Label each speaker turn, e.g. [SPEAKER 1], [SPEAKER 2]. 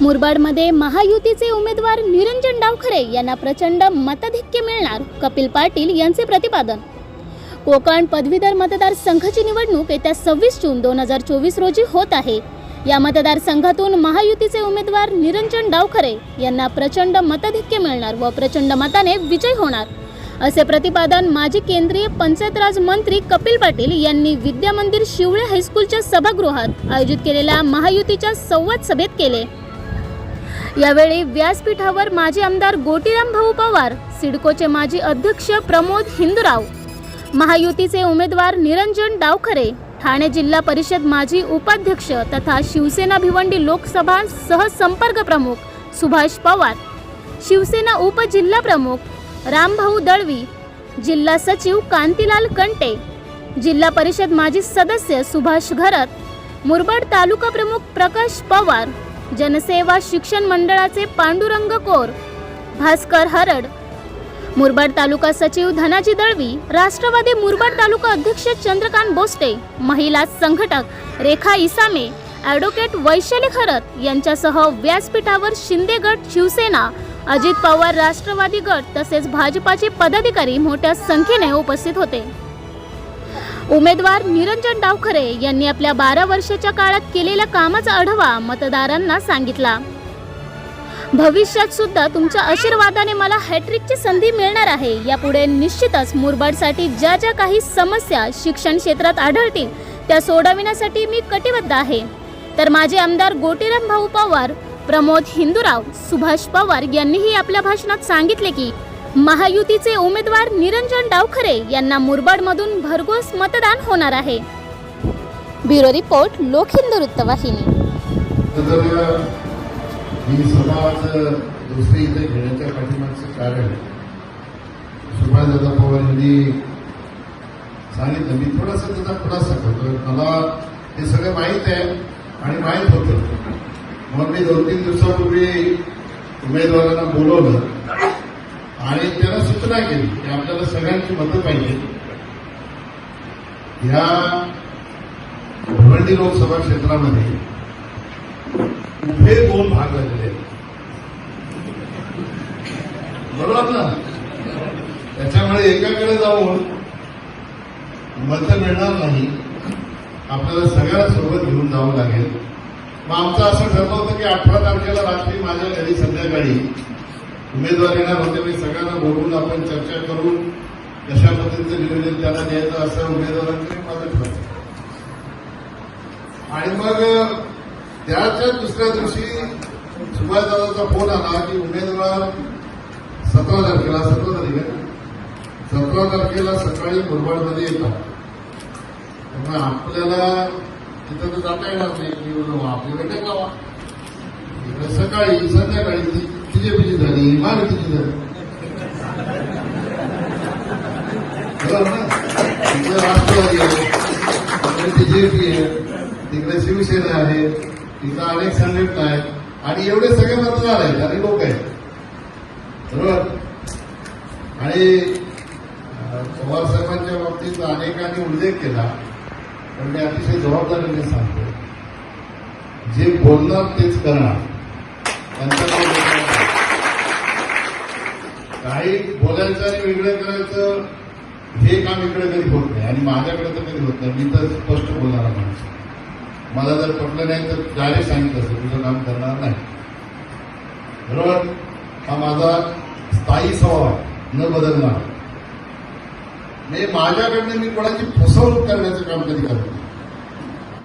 [SPEAKER 1] मुरबाडमध्ये महायुतीचे उमेदवार निरंजन डावखरे यांना प्रचंड मताधिक्य मिळणार कपिल पाटील यांचे प्रतिपादन. कोकण पदवीधर मतदारसंघाची निवडणूक येत्या सव्वीस जून दोन हजार चोवीस रोजी होत आहे. या मतदारसंघातून महायुतीचे उमेदवार निरंजन डावखरे यांना प्रचंड मताधिक्य मिळणार व प्रचंड मताने विजय होणार. असे प्रतिपादन माजी केंद्रीय पंचायत राज मंत्री कपिल पाटील यांनी विद्यामंदिर शिवळे हायस्कूलच्या सभागृहात आयोजित केलेल्या महायुतीच्या संवाद सभेत केले. यावेळी व्यासपीठावर माजी आमदार गोटीराम भाऊ पवार सिडकोचे माजी अध्यक्ष प्रमोद हिंदुराव महायुतीचे उमेदवार निरंजन डावखरे ठाणे जिल्हा परिषद माजी उपाध्यक्ष तथा शिवसेना भिवंडी लोकसभा सहसंपर्क प्रमुख सुभाष पवार शिवसेना उपजिल्हा प्रमुख रामभाऊ दळवी जिल्हा सचिव कांतीलाल कंटे जिल्हा परिषद माजी सदस्य सुभाष घरत मुरबाड तालुका प्रमुख प्रकाश पवार जनसेवा शिक्षण मंडळाचे पांडुरंग कोर भास्कर हरड मुरबाड तालुका सचिव धनाजी दळवी राष्ट्रवादी मुरबाड तालुका अध्यक्ष चंद्रकांत बोस्टे महिला संघटक रेखा इसामे ॲडव्होकेट वैशाली खरत यांच्यासह व्यासपीठावर शिंदे गट शिवसेना अजित पवार राष्ट्रवादी गट तसेच भाजपाचे पदाधिकारी मोठ्या संख्येने उपस्थित होते. उमेदवार निरंजन डावखरे यांनी आपल्या बारा वर्षाच्या काळात केलेल्या कामाचा आढावा मतदारांना सांगितला. भविष्यात सुद्धा तुमच्या आशीर्वादाने मला हॅट्रिकची संधी मिळणार आहे. यापुढे निश्चितच मुरबाडसाठी ज्या ज्या काही समस्या शिक्षण क्षेत्रात आढळतील त्या सोडविण्यासाठी मी कटिबद्ध आहे. तर माझे आमदार गोटीराम भाऊ पवार प्रमोद हिंदूराव सुभाष पवार यांनीही आपल्या भाषणात सांगितले की महायुतीचे उमेदवार निरंजन डावखरे यांना मुरबाडमधून भरघोस मतदान होणार आहे. ब्युरो रिपोर्ट लोकहिंदू वृत्तवाहिनी
[SPEAKER 2] ही सभा आज दुसरी इथे घेण्याच्या पाठीमागचं कारण. सुभाषदादा पवार यांनी सांगितलं. मी थोडासा त्याचा खुलासा करतो मला हे सगळं माहीत आहे आणि माहीत होतं. मग मी दोन तीन दिवसापूर्वी उमेदवारांना बोलवलं. आणि त्याला सूचना केली की आपल्याला सगळ्यांची मतं पाहिजे. या भिवंडी लोकसभा क्षेत्रामध्ये उभे दोन भाग झालेले बरोबर ना? त्याच्यामुळे एकाकडे जाऊन मत मिळणार नाही. आपल्याला सगळ्याला सोबत घेऊन जावं लागेल. मग आमचं असं ठरलं होतं की अठरा तारखेला रात्री माझ्या घरी संध्याकाळी उमेदवार येणार होते मी सगळ्यांना बोलवून आपण चर्चा करून कशा पद्धतीचं नियोजन त्यांना द्यायचं असं उमेदवारांकडे मदत ठरलं आणि मग त्याच्या दुसऱ्या दिवशी सुभाषदादाचा फोन आला की उमेदवार सतरा तारखेला सतरा तारीख आहे सतरा तारखेला सकाळी मुरबाडमध्ये येतात. त्यामुळे आपल्याला तिथं तर जाता येणार नाही की आपली बैठक लावा. इकडे सकाळी संध्याकाळी ती बीजेपीची झाली महायुतीची झाली बरोबर ना तिकडे राष्ट्रवादी आहे तिकडे बीजेपी आहे तिकडे शिवसेना आहे तिथं अनेक संघटना आहेत आणि एवढे सगळे मतदार आहेत आणि लोक आहेत बरोबर आणि अं, पवार साहेबांच्या बाबतीत अनेकांनी उल्लेख केला पण मी अतिशय जबाबदारीने सांगतो जे बोलणार तेच करणार त्यांचं काही बोलायचं आणि वेगळं करायचं हे काम इकडे कधी होत नाही. आणि माझ्याकडे तर कधी होत नाही. मी तर स्पष्ट बोलणारा माणूस मला जर पटलं नाही तर डायरेक्ट सांगितलं असतं तुझं काम करणार नाही. बरोबर? हा माझा स्थायी स्वभाव आहे. न बदलणार. म्हणजे माझ्याकडनं मी कोणाची फसवणूक करण्याचं काम कधी करत नाही.